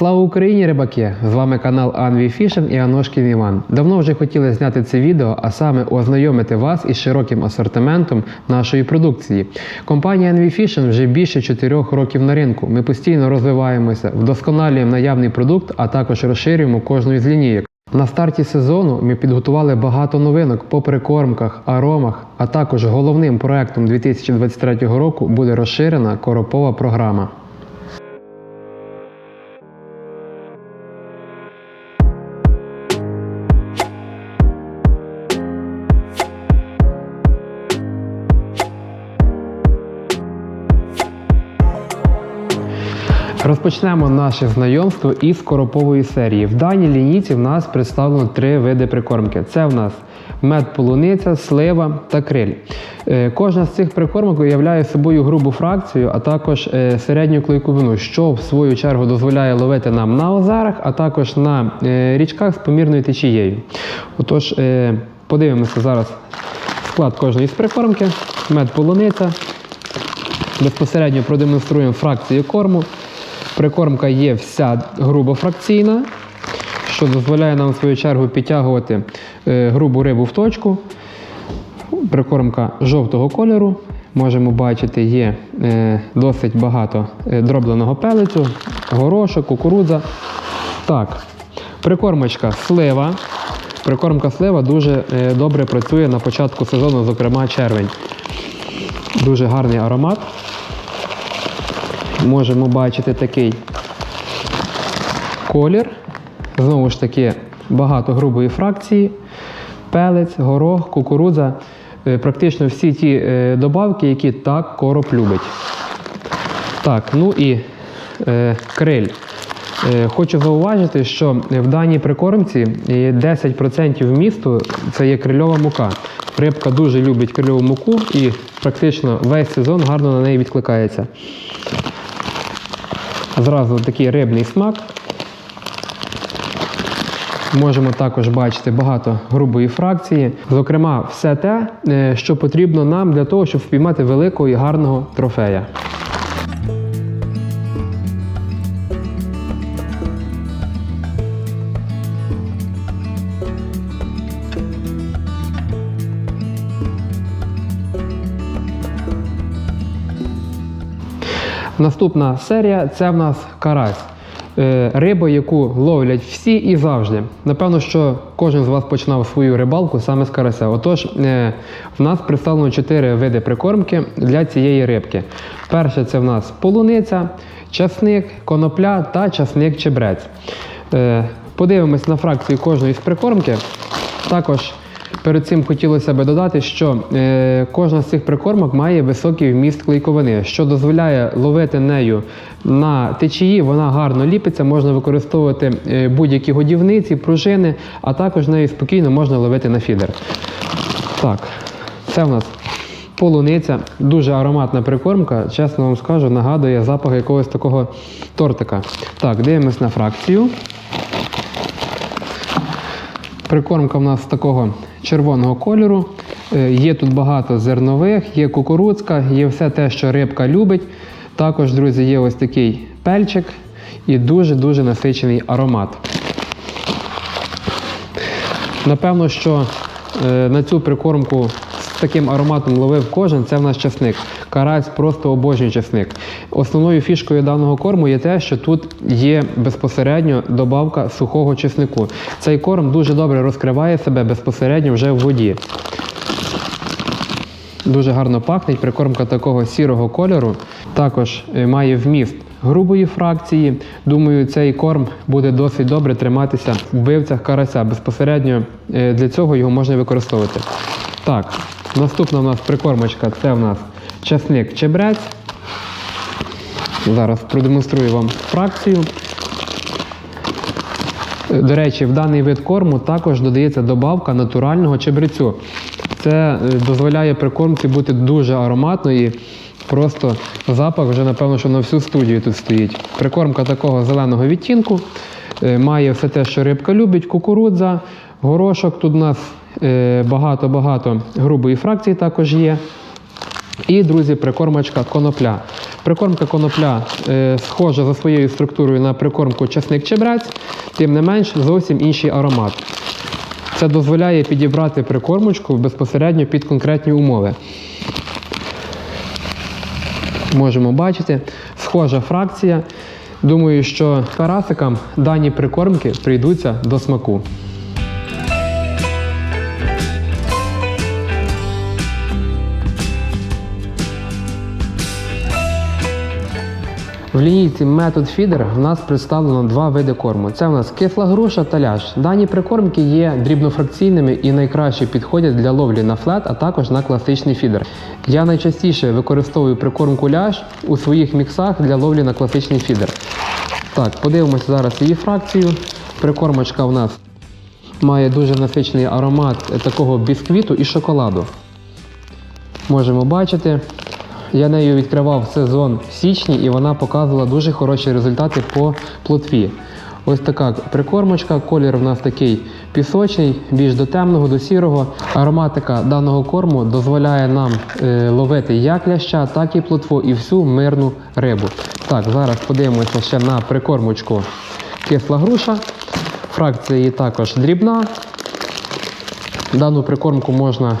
Слава Україні, рибаки! З вами канал Анві Фішен і Аношкін Іван. Давно вже хотіли зняти це відео, а саме ознайомити вас із широким асортиментом нашої продукції. Компанія Anvi Fishing вже більше 4 років на ринку. Ми постійно розвиваємося, вдосконалюємо наявний продукт, а також розширюємо кожну із лінійок. На старті сезону ми підготували багато новинок по прикормках, аромах, а також головним проектом 2023 року буде розширена коропова програма. Розпочнемо наше знайомство із коропової серії. В даній лінійці в нас представлено три види прикормки. Це в нас мед полуниця, слива та криль. Е, Кожна з цих прикормок уявляє собою грубу фракцію, а також е, середню клейковину, що в свою чергу дозволяє ловити нам на озерах, а також на е, річках з помірною течією. Отож, подивимося зараз склад кожної з прикормки. Мед полуниця. Безпосередньо продемонструємо фракцію корму. Прикормка є вся грубофракційна, що дозволяє нам в свою чергу підтягувати е, грубу рибу в точку. Прикормка жовтого кольору. Можемо бачити, є е, досить багато е, дробленого пелицю, горошок, кукурудза. Так, прикормочка слива. Прикормка слива дуже добре працює на початку сезону, зокрема червень. Дуже гарний аромат. Можемо бачити такий колір. Знову ж таки, багато грубої фракції, пелець, горох, кукурудза. Е, Практично всі ті е, добавки, які так короб любить. Так, ну і е, криль. Е, Хочу зауважити, що в даній прикормці 10% вмісту це є крильова мука. Рибка дуже любить крильову муку і практично весь сезон гарно на неї відкликається. Зразу такий рибний смак. Можемо також бачити багато грубої фракції. Зокрема, все те, е, що потрібно нам для того, щоб впіймати великого і гарного трофея. Наступна серія це в нас карась. Е, Риба, яку ловлять всі і завжди. Напевно, що кожен з вас починав свою рибалку саме з карася. Отож, е, в нас представлено чотири види прикормки для цієї рибки. Перше це в нас полуниця, часник, конопля та часник чебрець. Е, Подивимось на фракцію кожної з прикормки. Також Перед цим хотілося би додати, що е, кожна з цих прикормок має високий вміст клейковини, що дозволяє ловити нею на течії. Вона гарно ліпиться, можна використовувати е, будь-які годівниці, пружини, а також нею спокійно можна ловити на фідер. Так, це в нас полуниця, дуже ароматна прикормка. Чесно вам скажу, нагадує запах якогось такого тортика. Так, дивимось на фракцію. Прикормка в нас такого червоного кольору. Е, Є тут багато зернових, є кукурудзка, є все те, що рибка любить. Також, друзі, є ось такий пельчик і дуже-дуже насичений аромат. Напевно, що е, на цю прикормку таким ароматом ловив кожен, це в нас часник. Карась просто обожнює часник. Основною фішкою даного корму є те, що тут є безпосередньо добавка сухого чеснику. Цей корм дуже добре розкриває себе безпосередньо вже в воді. Дуже гарно пахне. Прикормка такого сірого кольору. Також е, має вміст грубої фракції. Думаю, цей корм буде досить добре триматися в вбивцях карася. Безпосередньо е, для цього його можна використовувати. Так, наступна у нас прикормочка це у нас часник чебрець. Зараз продемонструю вам фракцію. До речі, в даний вид корму також додається добавка натурального чебрецю. Це е, дозволяє прикормці бути дуже ароматною. Просто запах вже, напевно, що на всю студію тут стоїть. Прикормка такого зеленого відтінку. е, Має все те, що рибка любить, кукурудза, горошок. Тут у нас багато-багато грубої фракції також є. І, друзі, прикормочка конопля. Прикормка конопля е, схожа за своєю структурою на прикормку часник чебрець, тим не менш зовсім інший аромат. Це дозволяє підібрати прикормочку безпосередньо під конкретні умови. Можемо бачити, схожа фракція. Думаю, що карасикам дані прикормки прийдуться до смаку. В лінійці Method Feeder в нас представлено два види корму. Це в нас кисла груша та ляж. Дані прикормки є дрібнофракційними і найкраще підходять для ловлі на флет, а також на класичний фідер. Я найчастіше використовую прикормку ляж у своїх міксах для ловлі на класичний фідер. Так, подивимося зараз її фракцію. Прикормочка у нас має дуже насичений аромат такого бісквіту і шоколаду. Можемо бачити. Я нею відкривав сезон в січні і вона показувала дуже хороші результати по плотві. Ось така прикормочка, колір в нас такий пісочний, більш до темного, до сірого. Ароматика даного корму дозволяє нам е, ловити як ляща, так і плотву і всю мирну рибу. Так, зараз подивимося ще на прикормочку кисла груша. Фракція її також дрібна. Дану прикормку можна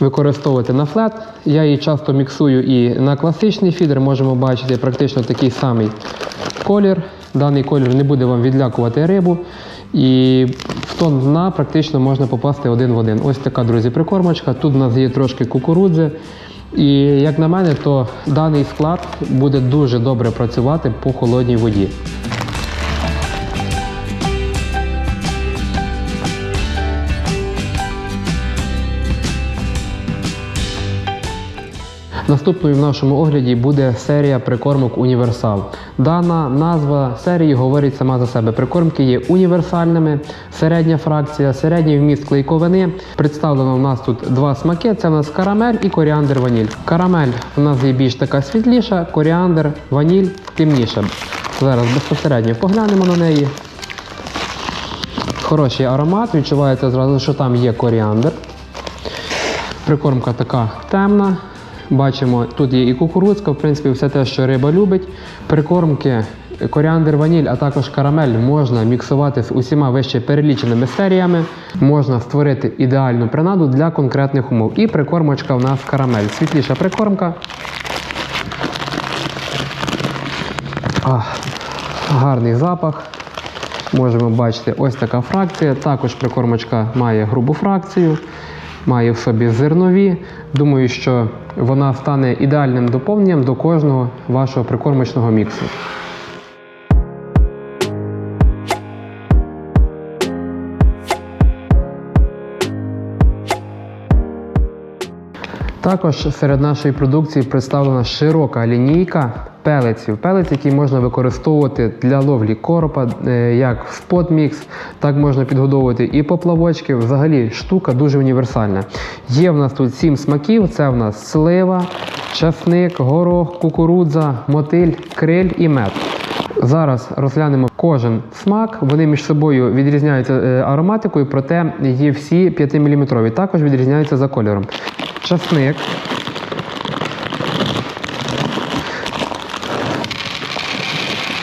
використовувати на флет. Я її часто міксую і на класичний фідер. Можемо бачити практично такий самий колір. Даний колір не буде вам відлякувати рибу. І в тон дна практично можна попасти один в один. Ось така, друзі, прикормочка. Тут у нас є трошки кукурудзи. І як на мене, то даний склад буде дуже добре працювати по холодній воді. Наступною в нашому огляді буде серія прикормок Універсал. Дана назва серії говорить сама за себе. Прикормки є універсальними, середня фракція, середній вміст клейковини. Представлено в нас тут два смаки: це в нас карамель і коріандр ваніль. Карамель в нас є більш така світліша, коріандр, ваніль темніша. Зараз безпосередньо поглянемо на неї. Хороший аромат, відчувається зразу, що там є коріандр. Прикормка така темна. Бачимо, тут є і кукурудзка, в принципі, все те, що риба любить. Прикормки, коріандр, ваніль, а також карамель можна міксувати з усіма вище переліченими серіями. Можна створити ідеальну принаду для конкретних умов. І прикормочка в нас карамель. Світліша прикормка. А, гарний запах. Можемо бачити ось така фракція. Також прикормочка має грубу фракцію, має в собі зернові. Думаю, що вона стане ідеальним доповненням до кожного вашого прикормочного міксу. Також серед нашої продукції представлена широка лінійка пелеців. Пелець, які можна використовувати для ловлі коропа, е, як в спот-мікс, так можна підгодовувати і поплавочки. Взагалі штука дуже універсальна. Є в нас тут сім смаків: це в нас слива, часник, горох, кукурудза, мотиль, криль і мед. Зараз розглянемо кожен смак. Вони між собою відрізняються е, ароматикою, проте є всі 5-мм. Також відрізняються за кольором. Часник.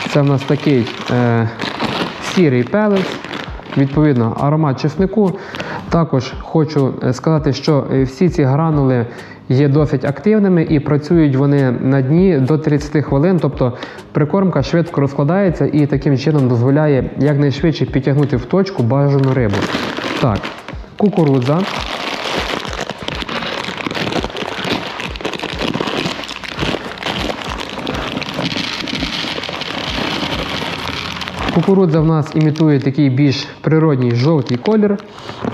Це в нас такий е, сірий пелець, відповідно, аромат чеснику. Також хочу е, сказати, що е, всі ці гранули є досить активними і працюють вони на дні до 30 хвилин. Тобто прикормка швидко розкладається і таким чином дозволяє якнайшвидше підтягнути в точку бажану рибу. Так, кукурудза. Кукурудза в нас імітує такий більш природній жовтий колір.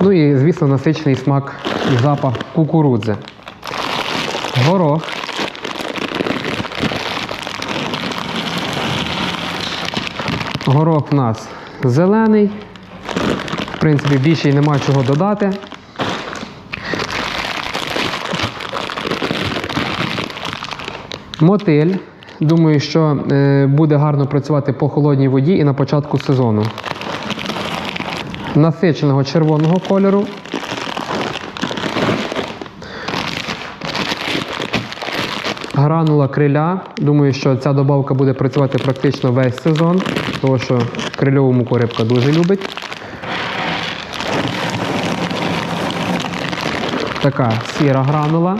Ну і, звісно, насичений смак і запах кукурудзи. Горох. Горох в нас зелений. В принципі, більше й нема чого додати. Мотиль. Думаю, що е, буде гарно працювати по холодній воді і на початку сезону. Насиченого червоного кольору. Гранула криля. Думаю, що ця добавка буде працювати практично весь сезон, тому що крильову муку рибка дуже любить. Така сіра гранула.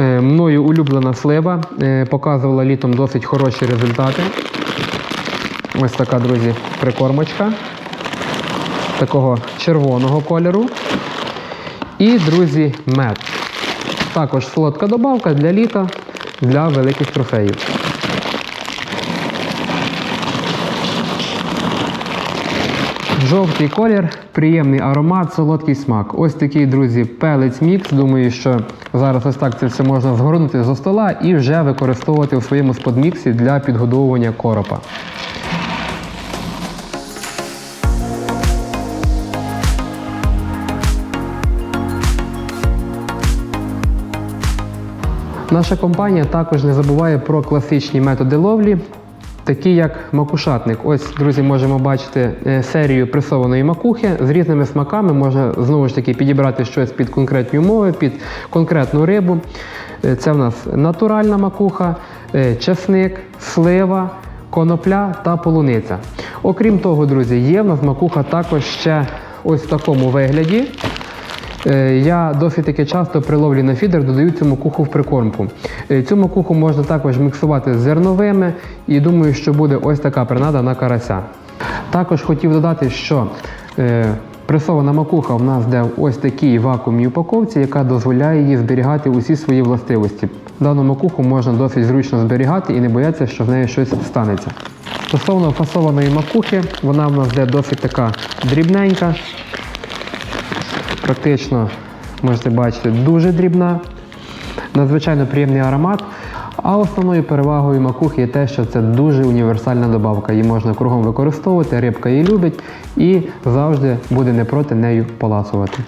Е, Мною улюблена слива. Е, Показувала літом досить хороші результати. Ось така, друзі, прикормочка. Такого червоного кольору. І, друзі, мед. Також солодка добавка для літа, для великих трофеїв. Жовтий колір, приємний аромат, солодкий смак. Ось такий, друзі, пелець мікс. Думаю, що зараз ось так це все можна згорнути зі стола і вже використовувати у своєму сподміксі для підгодовування коропа. Наша компанія також не забуває про класичні методи ловлі, такі як макушатник. Ось, друзі, можемо бачити е, серію пресованої макухи з різними смаками. Можна знову ж таки підібрати щось під конкретні умови, під конкретну рибу. Е, Це в нас натуральна макуха, е, чесник, слива, конопля та полуниця. Окрім того, друзі, є в нас макуха також ще ось в такому вигляді. Е, Я досить таки часто при ловлі на фідер додаю цю макуху в прикормку. Е, Цю макуху можна також міксувати з зерновими і думаю, що буде ось така принада на карася. Також хотів додати, що е, пресована макуха в нас йде в ось такій вакуумній упаковці, яка дозволяє їй зберігати усі свої властивості. Дану макуху можна досить зручно зберігати і не боятися, що з нею щось станеться. Стосовно фасованої макухи, вона в нас йде досить така дрібненька, практично можете бачити дуже дрібна, надзвичайно приємний аромат. А основною перевагою макухи є те, що це дуже універсальна добавка. Її можна кругом використовувати, рибка її любить і завжди буде не проти нею поласувати.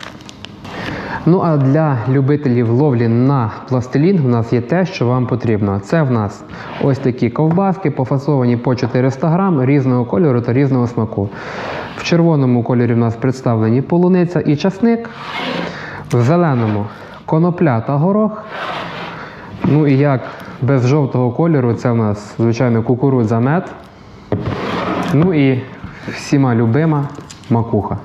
Ну а для любителів ловлі на пластилін в нас є те, що вам потрібно. Це в нас ось такі ковбаски, пофасовані по 400 грам різного кольору та різного смаку. В червоному кольорі в нас представлені полуниця і часник, в зеленому конопля та горох. Ну і як без жовтого кольору, це в нас, звичайно, кукурудза мед. Ну і всіма любима макуха.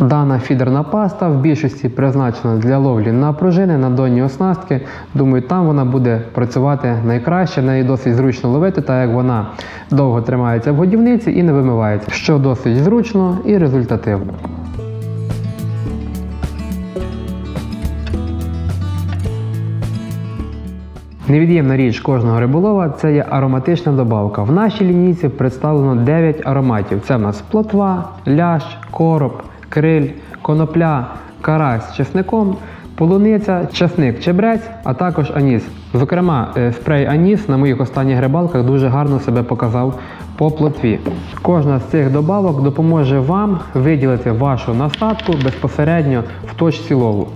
Дана фідерна паста в більшості призначена для ловлі на пружини, на донні оснастки. Думаю, там вона буде працювати найкраще, неї досить зручно ловити, так як вона довго тримається в годівниці і не вимивається, що досить зручно і результативно. Невід'ємна річ кожного риболова це є ароматична добавка. В нашій лінійці представлено 9 ароматів. Це в нас плотва, лящ, короб, криль, конопля, карась з чесником, полуниця, часник, чебрець, а також аніс. Зокрема, е, спрей аніс на моїх останніх рибалках дуже гарно себе показав по плотві. Кожна з цих добавок допоможе вам виділити вашу насадку безпосередньо в точці лову.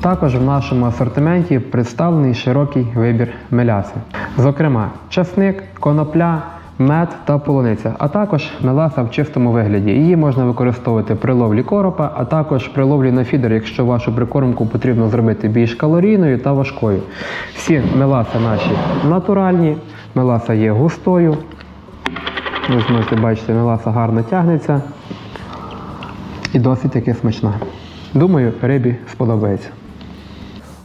Також в нашому асортименті представлений широкий вибір меляси. Зокрема, часник, конопля, мед та полуниця, а також меласа в чистому вигляді. Її можна використовувати при ловлі коропа, а також при ловлі на фідер, якщо вашу прикормку потрібно зробити більш калорійною та важкою. Всі меласи наші натуральні, меласа є густою. Ви можете бачити, меласа гарно тягнеться і досить таки смачна. Думаю, рибі сподобається.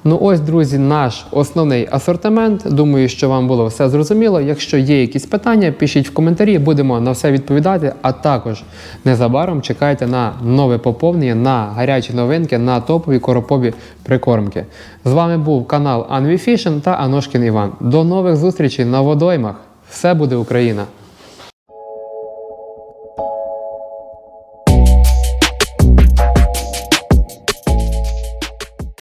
Ну ось, друзі, наш основний асортимент. Думаю, що вам було все зрозуміло. Якщо є якісь питання, пишіть в коментарі, будемо на все відповідати. А також незабаром чекайте на нове поповнення, на гарячі новинки, на топові коропові прикормки. З вами був канал Fishing та Аношкін Іван. До нових зустрічей на водоймах. Все буде Україна!